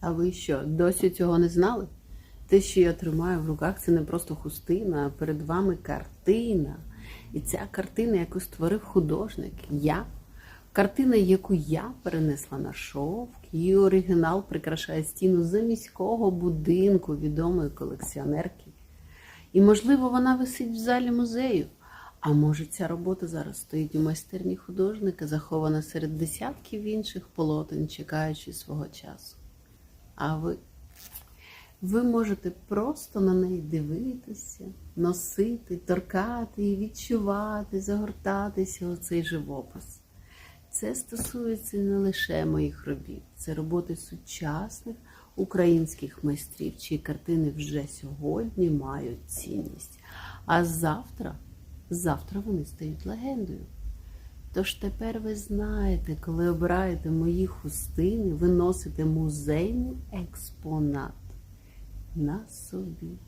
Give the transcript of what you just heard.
А ви що, досі цього не знали? Те, що я тримаю в руках, це не просто хустина, а перед вами картина. І ця картина, яку створив художник, я. Картина, яку я перенесла на шовк, її оригінал прикрашає стіну заміського будинку відомої колекціонерки. І, можливо, вона висить в залі музею. А може, ця робота зараз стоїть у майстерні художника, захована серед десятків інших полотен, чекаючи свого часу. А ви? Ви можете просто на неї дивитися, носити, торкати і відчувати, загортатися у цей живопис. Це стосується не лише моїх робіт, це роботи сучасних українських майстрів, чиї картини вже сьогодні мають цінність. А завтра, завтра вони стають легендою. Тож тепер ви знаєте, коли обираєте мої хустини, ви носите музейний експонат на собі.